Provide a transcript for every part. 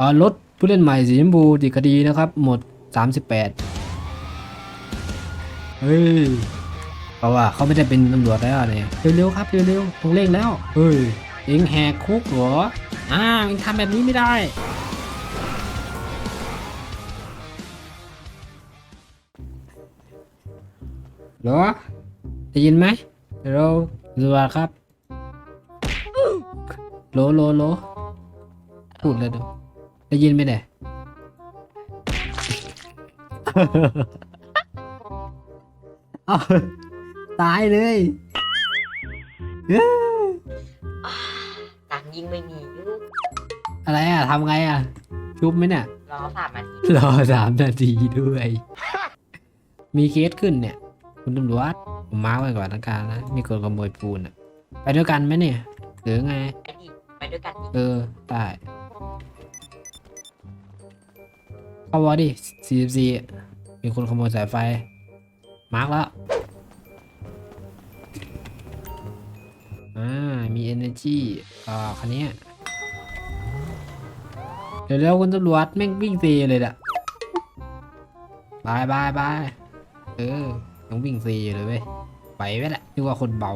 อ่ารถผู้เล่นใหม่สีชมพูติดคดีนะครับ หมด 38 เฮ้ยเพราะว่าเขาไม่ได้เป็นตำรวจแล้วเนี่ยเร็วๆครับเร็วๆต้องเร่งแล้ว เฮ้ย เองแหกคุกเหรอ อ้าวเองทำแบบนี้ไม่ได้เหรอได้ยินไหมเราสวัสดีครับโลโลโลพูดเลยดู ได้ยินไหมเนี่ย เอาตายเลยเอ้ยตังค์ยิ่งไม่มีอยู่อะไรอะทำไงอะ ชุบไหมเนี่ย รอสามนาทีรอสามนาทีด้วย มีเคสขึ้นเนี่ย คุณตำรวจผมมาร์กไว้ก่อนละกันนะ มีคนขโมยปูนอะ ไปด้วยกันไหมเนี่ย หรือไง ไปดิไปด้วยกันดิเออได้ เข้าวอดิสี่สิบสี่มีคนขโมยสายไฟ มาร์กแล้ว อ่า มี energy อ่าคันนี้ เดี๋ยวเร็วคุณตำรวจแม่งวิ่งเซเลยอะบายบายบายเออ ต้องวิ่งเซเลยเว้ย ไปไว้แหละนึกว่าคนเบา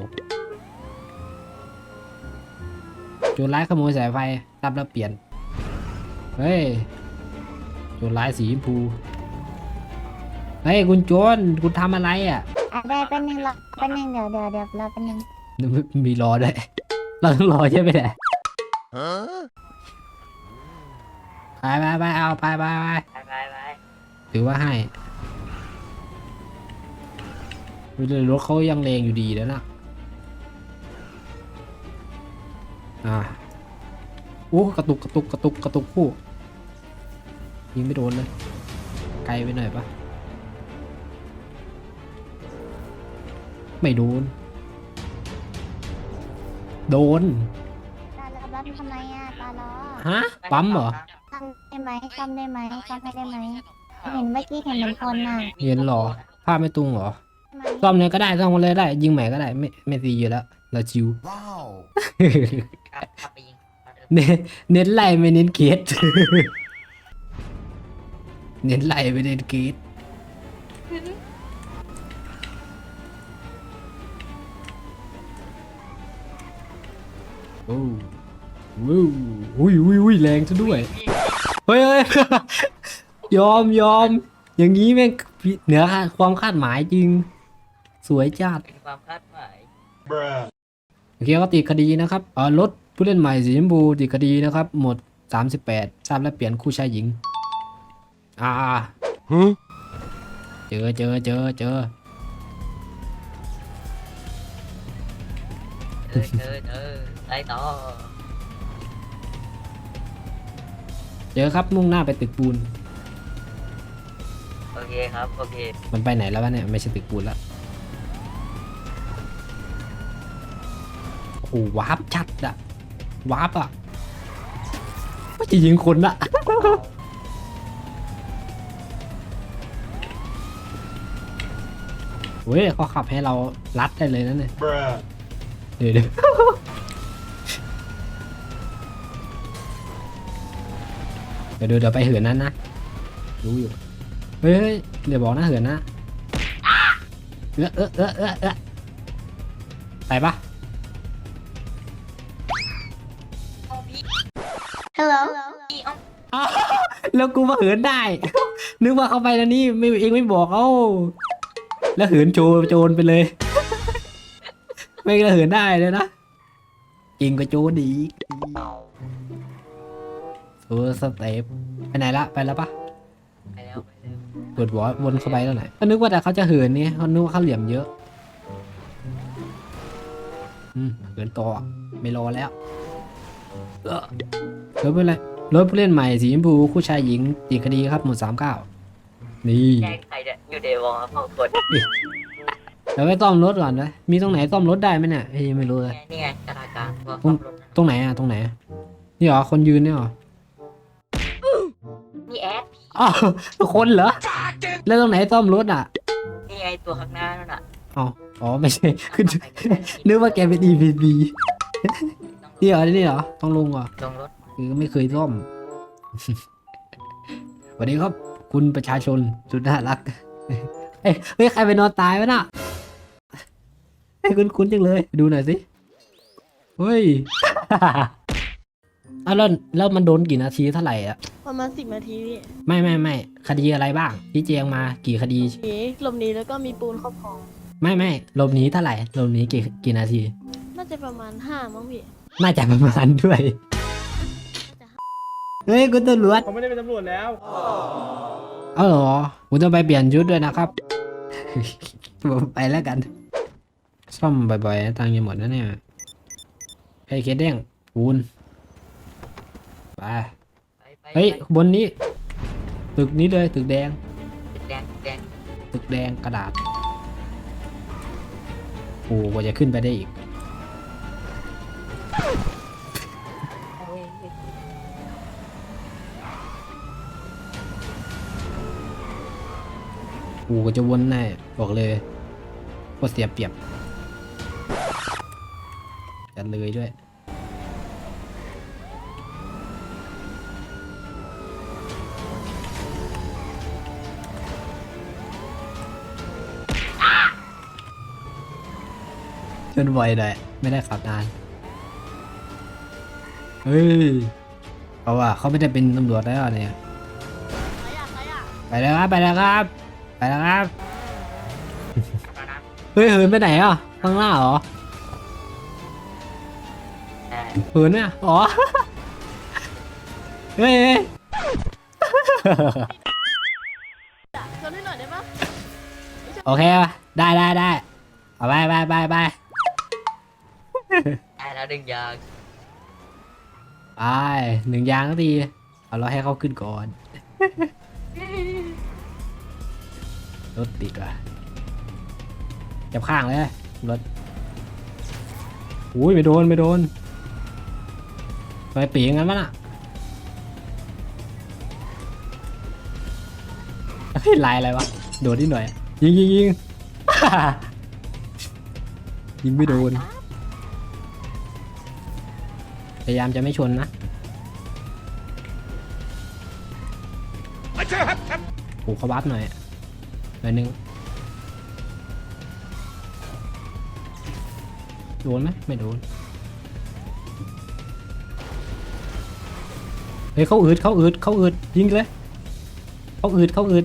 จรร้ายขโมยสายไฟรับแล้วเปลี่ยน เฮ้ย โจรร้ายสีชมพูเฮ้ยคุณโจรคุณทำอะไรอะอะได้เป็นหนึ่งรอเป็นหนึ่งเดี๋ยวเดี๋ยวเดี๋ยวรอเป็นหนึ่งมีรอด้วยเราต้องรอใช่ไหมเนี่ยไปไปไปเอาไปไปไปไปไปไปถือว่าให้วิเลยรถเขายังเลงอยู่ดีแล้วนะอ่าโอ้กระตุกกระตุกกระตุกกระตุกคู่ ยิงไม่โดนเลย ไกลไปหน่อยปะไม่โดน โดน ตาล้อรับทำไมอะตาล้อฮะ ปั๊มเหรอซ่อมได้ไหมซ่อมได้ไหมซ่อมให้ได้ไหมเห็นเมื่อกี้เห็นเหมือนคนน่ะเห็นเหรอ ภาพไม่ตรงเหรอทำไมซ่อมเลยก็ได้ ซ่อมกันเลยได้ ยิงใหม่ก็ได้ ไม่ไม่ตีอยู่แล้วเราชิว Wow. กลับกลับไปยิงเอาเดิมเน้นเน้นไล่ไม่เน้นเกต เน้นไล่ไม่เน้นเกตโอ้วู้วุ้ยวุ้ยวุ้ยแรงซะด้วย เฮ้ยเฮ้ยยอมยอม อย่างนี้แม่งเหนือความคาดหมายจริง สวยจัดเป็นความคาดหมาย Bruh. โอเคก็ติดคดีนะครับเอ่อรถผู้เล่นใหม่สีชมพูติดคดีนะครับ หมด 38ทราบและเปลี่ยนคู่ชายหญิง อ่า Huh? เจอเจอเจอเจอเออเออเออไปต่อ เจอครับมุ่งหน้าไปตึกปูน โอเคครับ โอเค มันไปไหนแล้ววะเนี่ยไม่ใช่ตึกปูนแล้วโอ้โหวาร์ปชัดอะวาร์ปอะว่าจะยิงคนอะ เว้ยเขาขับให้เราลัดได้เลยนะเนี่ย Bruh. เดี๋ยวเดี๋ยวเดี๋ยวเดี๋ยวเดี๋ยวไปเหินนั้นนะ รู้อยู่ เฮ้ยเฮ้ยเดี๋ยวบอกนะเหินนะเออเออเออเออเออไปปะเอาพี่ฮัลโหลพี่เอาอ้าวแล้วกูมาเหินได้ นึกว่าเขาไปแล้วนี่ไม่เองไม่บอกเอ้า แล้วหินโจโจรไปเลย ไม่ก็เหินได้เลยนะจริงก็โจรดีกโอ้สเต็ปไปไหนละไปแล้วปะไปแล้วไปแล้วเปิดวอวนเข้าไปแล้วไหนก็นึกว่าแต่เขาจะเหินนี่เขานึกว่าเขาเหลี่ยมเยอะอืมเหินต่อไม่รอแล้วเออรถเป็นไรรถผู้เล่นใหม่สีชมพูคู่ชายหญิงติดคดีครับหมดสามเก้านี่แจ้งใวอลสองคนเดี๋ยวไปซ่อมรถก่อนนะมีตรงไหนซ่อมรถได้ไหมเนี่ยเฮ้ยไม่รู้เลย นี่ไงกระดาษกลางว่าอืขัมบรถนะตรงไหนอะตรงไหนนี่เหรอ คนยืนนี่เหรอนี่แอดอ้าวคนเหรอ แล้วตรงไหนซ่อมรถอะนี่ไงตัวข้างหน้านั่นน่ะอ๋ออ๋อ ไม่ใช่คือนึกว่าแกเป็น EVB นี่เหรอ นี่เหรอ ต้องลงเหรอ ลงรถคือไม่เคยซ่อมสวัสดีครับ คุณประชาชนสุดน่ารัก เอ้ยเฮ้ยใครไปนอนตายวะน่ะให้ยคุ้นๆจังเลยดูหน่อยสิเฮ้ยอ้าวแล้วแล้วมันโดนกี่นาทีเท่าไหร่อะประมาณสิบนาทีพี่ไม่ไม่ไม่คดีอะไรบ้าง ที่แจงมากี่คดีหนีหลบหนีแล้วก็มีปูนครอบครอง ไม่ไม่หลบหนีเท่าไหร่หลบหนีกี่กี่นาที น่าจะประมาณห้ามั้งพี่น่าจะประมาณด้วยเฮ้ยคุณตำรวจเขาไม่ได้เป็นตำรวจแล้ว เอาเหรอ ผมต้องไปเปลี่ยนชุดด้วยนะครับ ผมไปแล้วกัน ซ่อมบ่อยๆนะตังค์ยังหมดนะเนี่ยไอ้ยเคสเด้งปูนไปไปไปเฮ้ยไปบนนี้ ตึกนี้เลยตึกแดงแดงแดง ตึกแดงกระดาษ โอ้กว่าจะขึ้นไปได้อีก กูก็จะวนแน่บอกเลยว่าเสียเปรียบกันเลยด้วยจนบ่อยเลยไม่ได้ขับนาน เฮ้ยเพราะว่าเขาไม่ได้เป็นตำรวจแล้วเนี่ย ไปแล้วครับ ไปแล้วครับ แล้วครับมานะเฮ้ยเหินไปไหนอะข้างหน้าเหรอแต่เหินเนี่ยอ๋อเฮ้ยเฮ้ยชนให้หน่อยได้ปะโอเคป่ะได้ได้ได้เอาไปไปไปไปได้แล้วดึงยางไปหนึ่งยางก็ดีเอาเราให้เขาขึ้นก่อน รถติดว่ะจับข้างเลยรถอุ้ยไม่โดนไม่โดนไปปีงั้นมั้งอะเฮ้ยลายอะไรวะ โดดนิดหน่อย ยิงยิงยิงยิงไม่โดน พยายามจะไม่ชนนะโอ้เขาบัฟหน่อย หน่อยหนึงโดนไหมไม่โดน เฮ้ยเขาอืดเขาอืดเขาอืดยิงเลยเขาอืดเขาอืด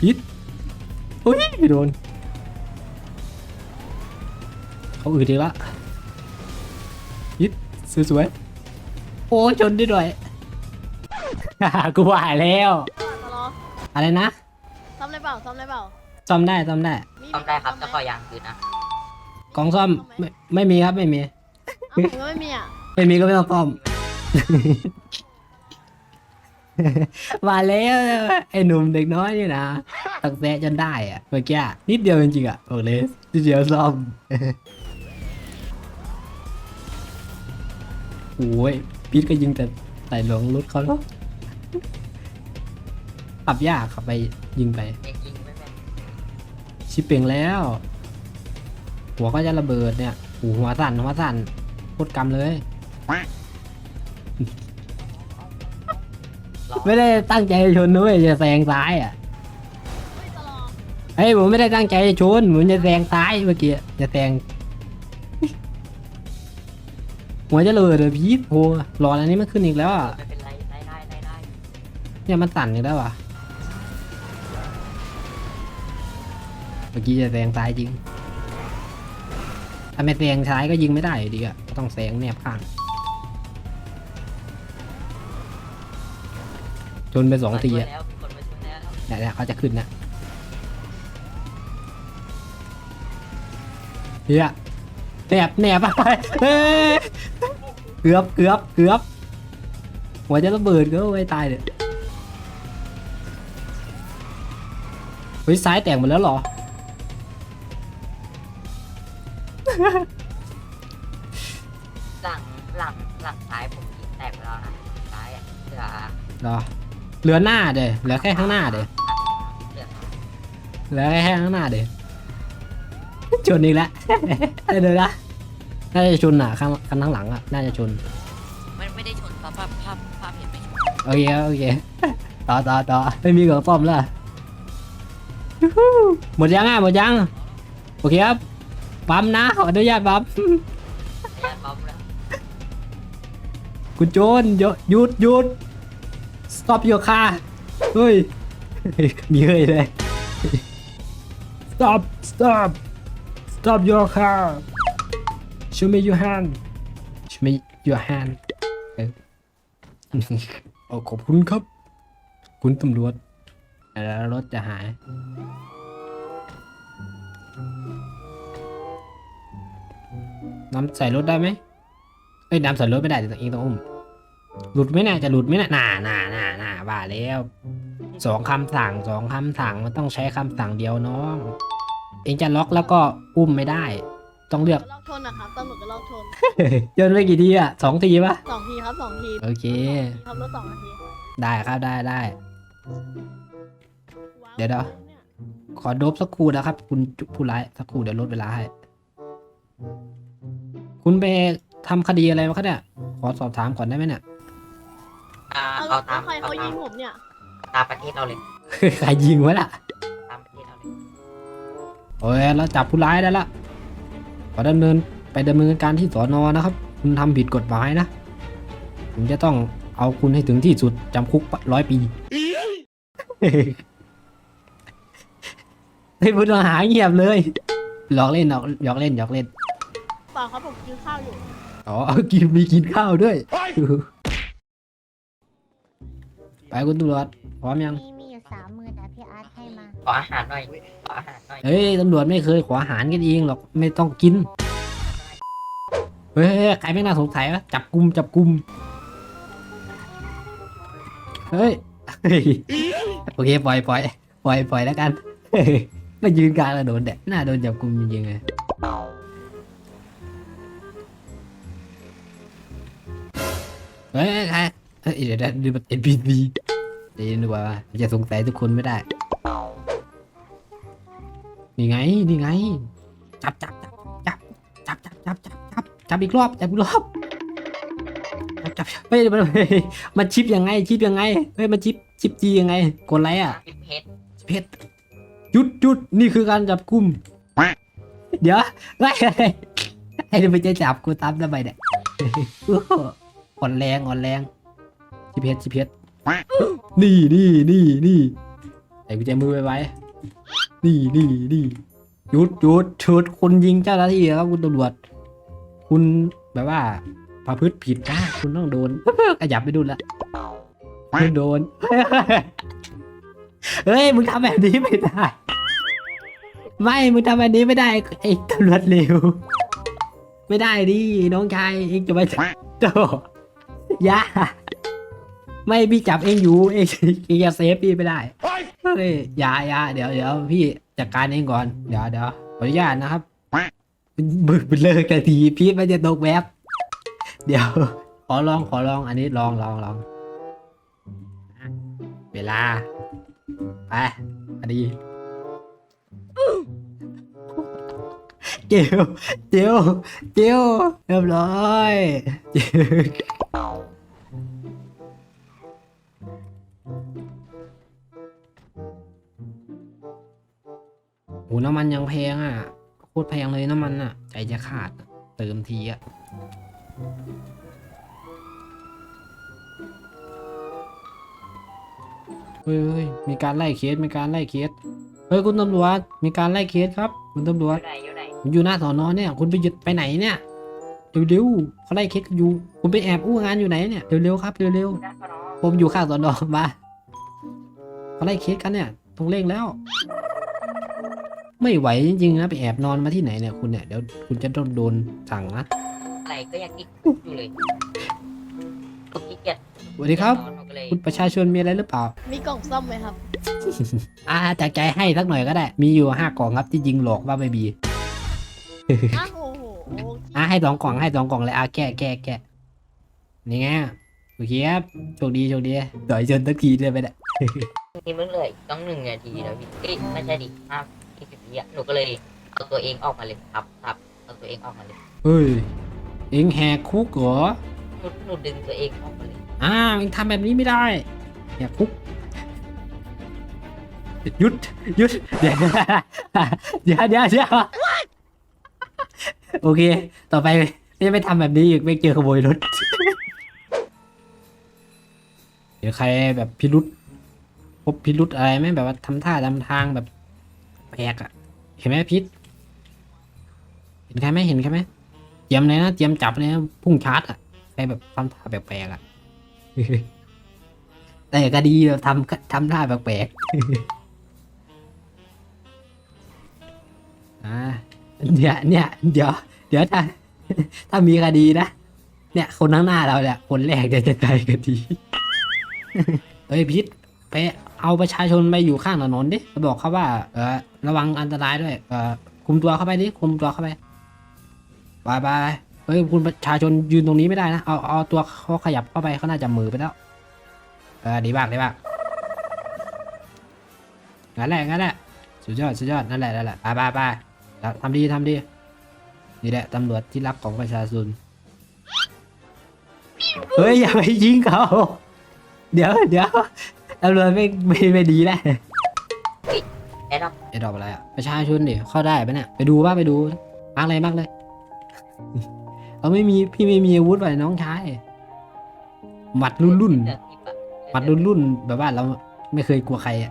พิษอุ้ยโดนเขาอืดอีกละ สวยๆโอ้ยชนได้ด้วยกูว่าแล้ว ตลออะไรนะซ่อมได้เปล่าซ่อมได้เปล่าซ่อมได้ซ่อมได้มีซ่อมได้ครับหจะขอยางคืนนะ กล่องซ่อมไม่ไม่มีครับไม่มีเอ้าผมก็ไม่มีอะไม่มีก็ไม่ต้องซ่อม มาแล้วไอ้หนุ่มเด็กน้อยนี่นะตักแซะจนได้อะเมื่อกี้นิดเดียวจริงๆอะบอกเลยนิดเดียวซ่อม โอ้ยพีทก็ยิงแต่ใส่หลวงรถเขาแล้วขับยากขับไปยิงไป เองยิงไม่แม่นชิปเป่งแล้ว หัวก็จะระเบิดเนี่ยโอ้โหหัวสั่นหัวสั่นโคตรกำเลยรอไม่ได้ตั้งใจจะชนด้วยจะแซงซ้ายอะเฮ้ยตลอเฮ้ยผมไม่ได้ตั้งใจจะชนผมจะแซงซ้ายเมื่อกี้จะแซง หัวจะระเบิดเลยพีทโหหลอดอันนี้มันขึ้นอีกแล้วอะไม่เป็นไรได้ได้ได้ได้เนี่ยมันสั่นอีกแล้วอะเมื่อกี้จะแซงซ้ายจริงถ้าไม่แซงซ้ายก็ยิงไม่ได้อยู่ดีอะก็ต้องแซงแนบข้างชนไปสองทีมาช่วยอะแล้วมีคนมาช่วยแล้วเนี่ยเนี่ยเขาจะขึ้นนะเฮีย แหนบแหนบอะไรเฮ้ยเกือบเกือบเกือบหัวจะระเบิดก็ไม่ตายเลยเฮ้ยซ้ายแตกหมดแล้วเหรอ หลังหลังหลังซ้ายผมยิงแตกไปแล้วนะซ้ายอะเหลือเหรอเหลือหน้าเด้เหลือแค่ข้างหน้าเด้เหลือ เหลือแค่ข้างหน้าเด้ ชนอีกแล้วเดี๋ยวนะน่าจะชนอะข้างข้างข้างหลังอะน่าจะชนไม่ไม่ได้ชนครับภาพภาพภาพเห็นไม่ชนโอเคโอเคต่อต่อต่อไม่มีของซ่อมแล้วยูฮูหมดยังอะหมดยังโอเคครับปั๊มนะขออนุญาตปั๊มแย่บ๊อบแล้วคุณโจนหยุดหยุดหยุด stop your car เฮ้ยมีเฮ้ยเลย stop stop stop your car show me your hand show me your hand เออเอาขอบคุณครับ คุณตำรวจแล้วรถจะหาย น้ำใส่รถได้ไหมเอ้ยน้ำใส่รถไม่ได้แต่ต้องเองต้องอุ้มหลุดไหมน่ะจะหลุดไหมน่ะน่าน่าน่าน่าว่าแล้วสองคำสั่งสองคำสั่งมันต้องใช้คำสั่งเดียวน้อง เองจะล็อกแล้วก็อุ้มไม่ได้ ต้องเลือก ลอกชนนะครับตำรวจก็ลอกชนโยนไปกี่ทีอะสองทีปะสองทีครับสองทีโอเค ขับรถสองนาทีได้ครับได้ได้ว้าเดี๋ยวเดี๋ยวนี่ขอโดบสักครู่นะครับ คุณผู้ร้ายสักครู่เดี๋ยวลดเวลาให้ คุณไปทำคดีอะไรมาครับเนี่ยขอสอบถามก่อนได้ไหมเนี่ย อ่าเอาเอาตามใครเอาเขาตายิมงผมเนี่ย ตามประเทศเราเลย ใครยิงไว้ล่ะตามประ โอ้ยแล้วจับผู้ร้ายได้ละขอดำเนินไปดำเนินการที่สอนอนะครับ คุณทำผิดกฎหมายนะ ผมจะต้องเอาคุณให้ถึงที่สุดจำคุกร้อยปีเฮ้ยผู้ต้องหาเงียบเลยหยอกเล่นหยอกเล่นหยอกเล่นปล่าครับผมกินข้าวอยู่ อ๋อกินมีกินข้าวด้วย ไปคุณตำรวจพร้อมยัง ขออาหารหน่อยขออาหารหน่อยเฮ้ยตำรวจไม่เคยขออาหารกันเองหรอกไม่ต้องกิน เฮ้ยใครไม่น่าสงสัยวะจับกุมจับกุมเฮ้ยโอเคปล่อยปล่อยปล่อยปล่อยแล้วกันมายืนกลางแล้วโดนแดดน่าโดนจับกุมจริงๆเลยเฮ้ยใครเฮ้ยเดี๋ยวนะดูแบบ NPC เดี๋ยวดูว่าจะสงสัยทุกคนไม่ได้ นี่ไง นี่ไง จับจับจับจับจับจับจับจับจับจับอีกรอบจับอีกรอบจับจับเฮ้ยมันมันชิปยังไง ชิปยังไง เฮ้ยมันชิปชิปจียังไง กดอะไรอะพิเพชรเพชรหยุดหยุดนี่คือการจับกุม เดี๋ยวไอ้ไอ้ไอ้เดี๋ยวไปจะจับกูตามทำไมเนี่ยอ่อนแรงอ่อนแรงชิเพชรชิเพชรนี่นี่นี่นี่ใส่กุญแจมือไว้ไว้ นี่นี่นี่หยุดหยุดหยุดคุณยิงเจ้าหน้าที่ครับคุณตำรวจ คุณแบบว่าประพฤติผิดนะคุณต้องโดนขยับไปดูละคุณโดน เฮ้ย มึงทำแบบนี้ไม่ได้ ไม่ มึงทำแบบนี้ไม่ได้ไอ้ตำรวจเร็ว ไม่ได้ดิน้องชายเองจะไปโตอย่า ไม่พี่จับเองอยู่เองเองจะเซฟพี่ไม่ได้เฮ้ยอย่าอย่าเดี๋ยวเดี๋ยวพี่จัดการเองก่อนเดี๋ยวเดี๋ยวขออนุญาตนะครับมึงเป็นเลิกกันทีพี่ไม่จะตกแวบเดี๋ยว ขอลองขอลองอันนี้ลองลองลองเวลาไปอดีเจียวเจียวเจียวเรียบร้อยเจีย โหน้ำมันยังแพงอะโคตรแพงเลยน้ำมันอะ ใจจะขาดอะเติมทีอะเฮ้ยเฮ้ยมีการไล่เคสมีการไล่เคสเฮ้ยคุณตำรวจมีการไล่เคสครับ คุณตำรวอจยู่ไหนอยู่ไหนผมอยู่หน้าสอนอเนี่ย คุณไปหยุดไปไหนเนี่ยเร็วๆเขาไล่เคสกันอยู่ คุณไปแอบอู้งานอยู่ไหนเนี่ยเร็วๆครับเร็วหน้าสนอๆผมอยู่ข้างสอนอมาเขาไล่เคสกันเนี่ยต้องเร่งแล้ว ไม่ไหวจริงๆนะไปแอบนอนมาที่ไหนเนี่ยคุณเนี่ยเดี๋ยวคุณจะต้องโดนสั่งนะอะไรก็ยังติดคุกอยู่เลยก็ขี้เกียจสวัสดีครับ นอนก็เลยคุณประชาชนมีอะไรหรือเปล่า มีกล่องซ่อมไหมครับ อ่าจากใจให้สักหน่อยก็ได้ มีอยู่ห้ากล่องครับที่จริงหลอกว่าไม่มีอ้าวโอ้โหอะให้สองกล่องให้สองกล่องเลยอะแก้แก้แก้นี่ไงโอเคครับโชคดีโชคดีต่อยจนตะกี้เลยไปเนี่ย นี่มึงเหลยต้องหนึ่งนาทีแล้วพี่เอ้ยไม่ใช่ดิห้า ยี่สิบวิอะหนูก็เลยเอาตัวเองออกมาเลยครับครับเอาตัวเองออกมาเลยเฮ้ย เอ็งแหกคุกเหรอ หนูหนูดึงตัวเองออกมาเลยอ้าวเอ็งทำแบบนี้ไม่ได้แหกคุกหยุดหยุดเดี๋ยวเดี๋ยวเดี๋ยวเดี๋ยวโอเค ต่อไปจะไม่ทำแบบนี้อีกไม่เจอขโมยรถ เดี๋ยวใครแบบพิรุษพบพิรุษอะไรไหมแบบว่าทำท่าทำทางแบบ แปลกอะเห็นไหมพิษเห็นใครไหมเห็นใครไหมเตรียมเลยนะเตรียมจับเลยนะพุ่งชาร์จอะใครแบบทำท่าแปลกๆอะแต่ก็ดีแบบทำทำท่าแปลกๆอ่าเนี่ยเนี่ยเดี๋ยว เดี๋ยวถ้าถ้ามีคดีนะ เนี่ย คนข้างหน้าเราเนี่ยคนแรกจะจะตายคดีเฮ้ยพิษ ไปเอาประชาชนไปอยู่ข้างถนนดิไปบอกเขาว่า เออระวังอันตรายด้วย เออคุมตัวเข้าไปดิคุมตัวเข้าไปไปไปไปเฮ้ยคุณประชาชนยืนตรงนี้ไม่ได้นะ เอาเอาตัวเขาขยับเข้าไปเขาน่าจะมือไปแล้ว เออดีมากดีมากงั้นแหละงั้นแหละสุดยอดสุดยอดนั่นแหละนั่นแหละไปไปไปทำดีทำดีนี่แหละตำรวจที่รักของประชาชนเฮ้ยอย่าไปยิงเขา เดี๋ยวเดี๋ยว ตำรวจไม่ไม่ไม่ดีแล้วแอดดอปไอ้ดอกอะไรอะประชาชนดิเข้าได้ปะเนี่ยไปดูว่าไปดูมากเลยมากเลย เราไม่มีพี่ไม่มีอาวุธไว้น้องชายหมัดรุ่นรุ่นเลือกที่ปะ หมัดรุ่นรุ่นแบบว่าเราไม่เคยกลัวใครอะ